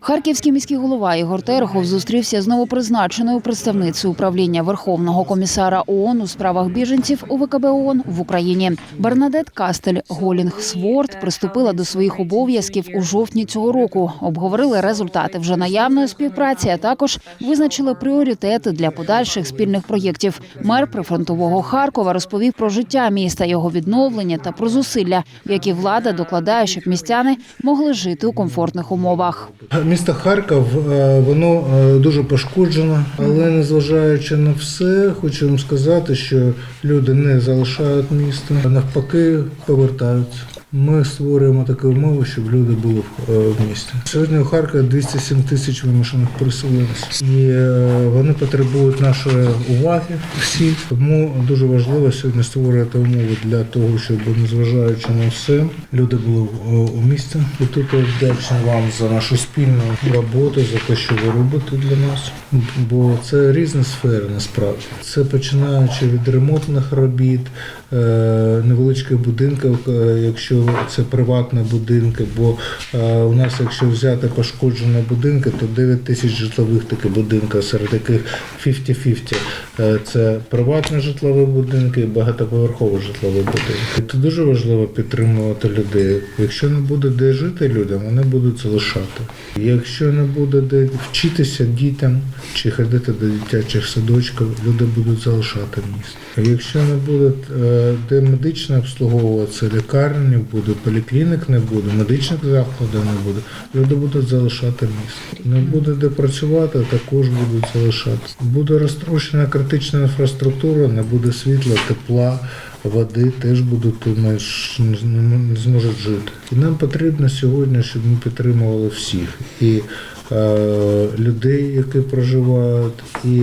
Харківський міський голова Ігор Терехов зустрівся з новопризначеною представницею управління Верховного комісара ООН у справах біженців у ВКБ ООН в Україні. Бернадет Кастель Голінг Сворд приступила до своїх обов'язків у жовтні цього року. Обговорили результати вже наявної співпраці, а також визначили пріоритети для подальших спільних проєктів. Мер прифронтового Харкова розповів про життя міста, його відновлення та про зусилля, які влада докладає, щоб містяни могли жити у комфортних умовах. Місто Харків е, воно е, дуже пошкоджено, але незважаючи на все, хочу вам сказати, що люди не залишають місто, а навпаки повертаються. Ми створюємо такі умови, щоб люди були в е, місті. Сьогодні у Харкові 207 тисяч вимушених переселенців, і вони потребують нашої уваги всі. Тому дуже важливо сьогодні створювати умови для того, щоб незважаючи на все, люди були у місті. І тут я вдячний вам за нашу спільну роботу, за те, що ви робите для нас. Бо це різні сфери насправді. Це починаючи від ремонтних робіт, е, невеличких будинків, е, якщо це приватні будинки. Бо е, у нас, якщо взяти пошкоджені будинки, то 9 тисяч житлових таких будинків, серед яких 50-50. Е, Це приватні житлові будинки і багатоповерхові житлові будинки. Це дуже важливо підтримувати людей. Якщо не буде де жити людям, вони будуть залишати. Якщо не буде де вчитися дітям чи ходити до дитячих садочків, люди будуть залишати місто. Якщо не буде е, де медично обслуговуватися, лікарні буде, поліклінік не буде, медичних закладів не буде, люди будуть залишати місто. Не буде де працювати, також будуть залишати. Буде розтрощена критична інфраструктура, не буде світла, тепла. Води теж будуть менш не- зможуть жити. І нам потрібно сьогодні, щоб ми підтримували всіх. І е, людей, які проживають, і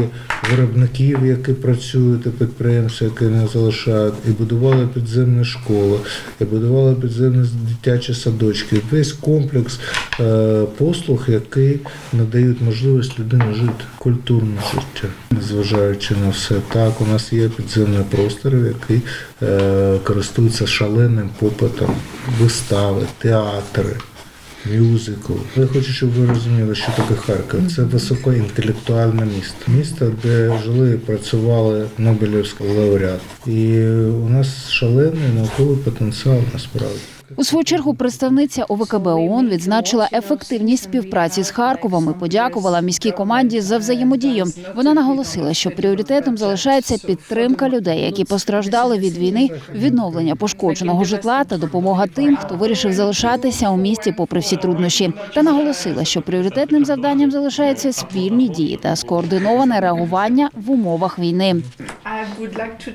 виробників, які працюють, і підприємців, які не залишають, і будували підземні школи, і будували підземні дитячі садочки. Весь комплекс е, послуг, які надають можливість людині жити культурне життя, незважаючи на все. Так, у нас є підземні простори, які е, користуються шаленим попитом, вистави, театри. Мюзикл. Я хочу, щоб ви розуміли, що таке Харків. Це високоінтелектуальне місто. Місто, де жили і працювали Нобелівські лауреати. І у нас шалений науковий потенціал насправді. У свою чергу представниця ОВКБ ООН відзначила ефективність співпраці з Харковом і подякувала міській команді за взаємодію. Вона наголосила, що пріоритетом залишається підтримка людей, які постраждали від війни, відновлення пошкодженого житла та допомога тим, хто вирішив залишатися у місті попри всі труднощі. Та наголосила, що пріоритетним завданням залишаються спільні дії та скоординоване реагування в умовах війни.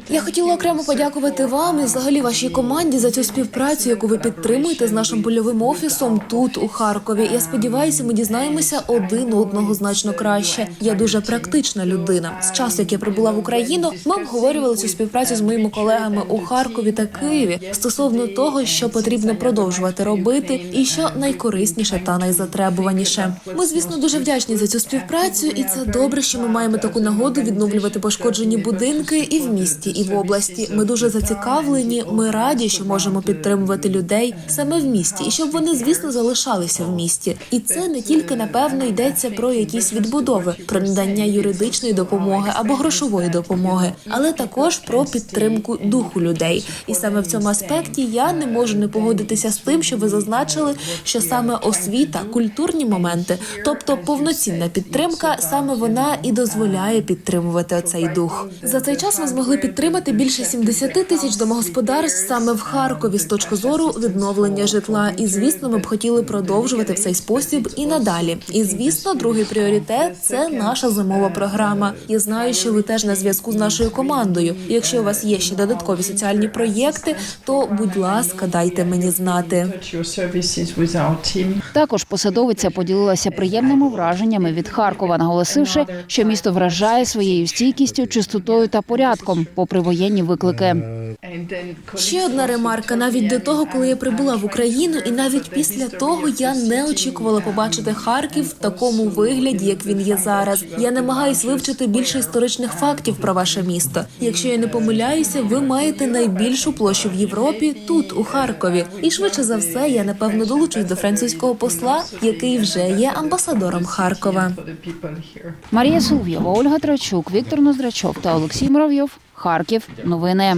Я хотіла окремо подякувати вам і взагалі вашій команді за цю співпрацю, яку ви підтримуєте з нашим польовим офісом тут, у Харкові. Я сподіваюся, ми дізнаємося один одного значно краще. Я дуже практична людина. З часу, як я прибула в Україну, ми обговорювали цю співпрацю з моїми колегами у Харкові та Києві стосовно того, що потрібно продовжувати робити, і що найкорисніше та найзатребуваніше. Ми, звісно, дуже вдячні за цю співпрацю, і це добре, що ми маємо таку нагоду відновлювати пошкоджені будинки і в місті, і в області. Ми дуже зацікавлені. Ми раді, що можемо підтримувати людей саме в місті, і щоб вони, звісно, залишалися в місті. І це не тільки напевно йдеться про якісь відбудови, про надання юридичної допомоги або грошової допомоги, але також про підтримку духу людей. І саме в цьому аспекті я не можу не погодитися з тим, що ви зазначили, що саме освіта, культурні моменти, тобто повноцінна підтримка, саме вона і дозволяє підтримувати оцей дух. За цей час ми змогли підтримати більше 70 тисяч домогосподарств саме в Харкові з точки зору відновлення житла. І звісно, ми б хотіли продовжувати в цей спосіб і надалі. І звісно, другий пріоритет це наша зимова програма. Я знаю, що ви теж на зв'язку з нашою командою. Якщо у вас є ще додаткові соціальні проєкти, то будь ласка, дайте мені знати. Також посадовиця поділилася приємними враженнями від Харкова, наголосивши, що місто вражає своєю стійкістю, чистотою та порядком. Порядком, попри воєнні виклики. Ще одна ремарка. Навіть до того, коли я прибула в Україну, і навіть після того я не очікувала побачити Харків в такому вигляді, як він є зараз. Я намагаюсь вивчити більше історичних фактів про ваше місто. Якщо я не помиляюся, ви маєте найбільшу площу в Європі тут, у Харкові. І швидше за все, я напевно долучусь до французького посла, який вже є амбасадором Харкова. Марія Соловйова, Ольга Трачук, Віктор Ноздрачов та Олексій Муравйов. Харків. Новини.